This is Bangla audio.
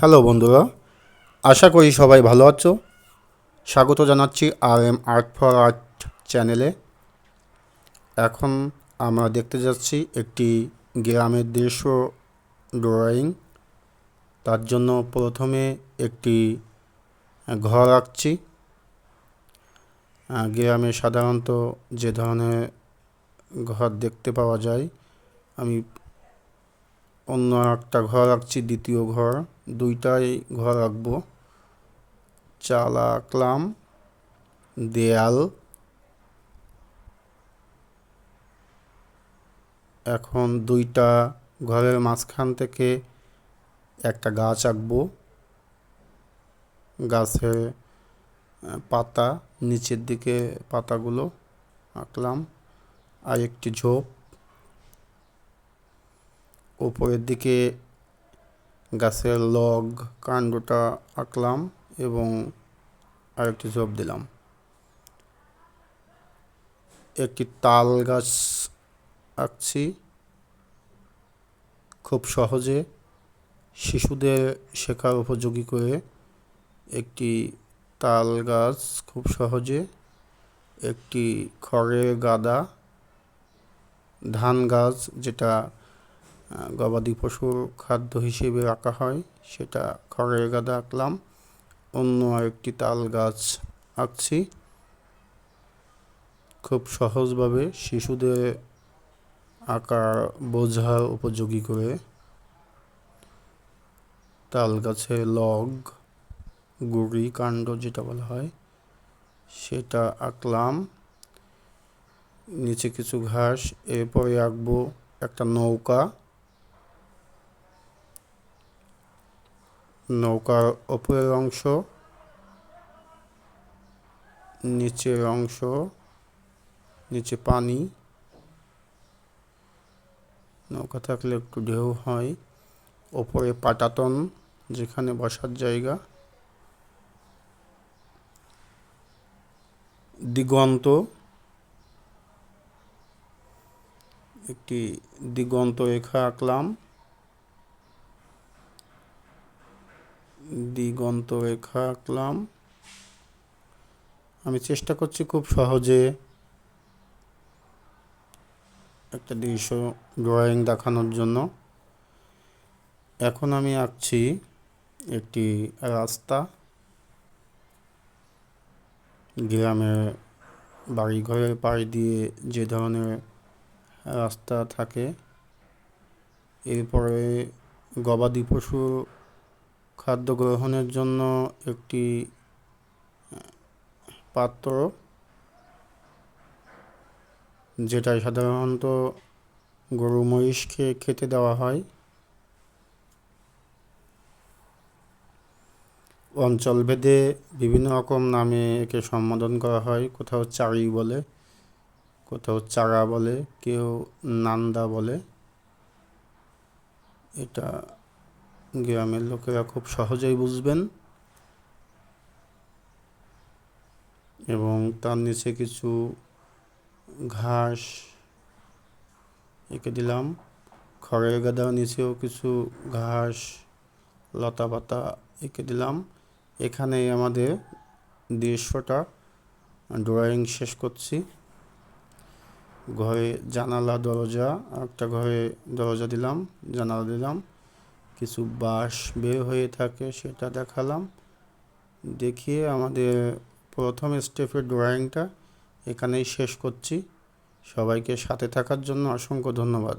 হ্যালো বন্ধুরা, আশা করি সবাই ভালো আছো। স্বাগত জানাচ্ছি R M art for art চ্যানেলে। এখন আমরা দেখতে যাচ্ছি একটি গ্রামের দৃশ্য ড্রয়িং। তার জন্য প্রথমে একটি ঘর আঁকছি। গ্রামে সাধারণত যে ধরনের ঘর দেখতে পাওয়া যায়, আমি অন্য একটা ঘর আঁকছি, দ্বিতীয় ঘর। দুইটাই ঘর আঁকবো চাল আঁকলাম দেয়াল। এখন দুইটা ঘরের মাঝখান থেকে একটা গাছ আঁকবো। গাছের পাতা, নিচের দিকে পাতাগুলো আঁকলাম। আর একটি ঝোপ। ওপরের দিকে গাছের লগ কাণ্ডটা আঁকলাম এবং আরেকটি ঝোপ দিলাম। একটি তাল গাছ আঁকছি। খুব সহজে শিশুদের শেখার উপযোগী করে একটি তাল গাছ, খুব সহজে একটি খড়ের গাদা ধান গাছ যেটা গবাদি পশুর খাদ্য হিসেবে রাখা হয়। সেটা খড়ের গাদা আঁকলাম। অন্য আরেকটি তাল গাছ আঁকছি। খুব সহজভাবে শিশুদের আঁকার বোঝা উপযোগী করে। তাল গাছের লগ, গুড়ি, কাণ্ড যেটা বলা হয়, সেটা আঁকলাম। নিচে কিছু ঘাস, এরপরে আঁকবো একটা নৌকা। নৌকার ওপরের অংশ, নিচের অংশ, নিচে পানি। নৌকা থাকলে একটু ঢেউ হয়। ওপরে পাটাতন, যেখানে বসার জায়গা। দিগন্ত, একটি দিগন্ত রেখা আঁকলাম। দিগন্ত রেখা আঁকলাম আমি চেষ্টা করছি খুব সহজে একটা দৃশ্য ড্রয়িং দেখানোর জন্য। এখন আমি আঁকছি একটি রাস্তা। গ্রামের বাড়িঘরের পাশ দিয়ে যে ধরনের রাস্তা থাকে, এরপরে গবাদি পশুর খাদ্য গ্রহণের জন্য একটি পাত্র যেটা সাধারণত গরু মহিষকে খেতে দেওয়া হয়। অঞ্চলভেদে বিভিন্ন রকম নামে একে সম্বোধন করা হয়। কোথাও চারি বলে, কোথাও চারা বলে, কেউ নান্দা বলে। এটা গ্রামের লোকেরা খুব সহজেই বুঝবেন এবং তার নিচে কিছু ঘাস এঁকে দিলাম। খড়ের গাদার নিচেও কিছু ঘাস লতা পাতা এঁকে দিলাম। এখানেই আমাদের দৃশ্যটা ড্রয়িং শেষ করছি। ঘরে জানালা, দরজা, একটা ঘরে দরজা দিলাম, জানালা দিলাম। কিছু বাঁশ বের হয়ে থাকে, সেটা দেখালাম। দেখিয়ে আমাদের প্রথম স্টেপের ড্রয়িংটা এখানেই শেষ করছি। সবাইকে সাথে থাকার জন্য অসংখ্য ধন্যবাদ।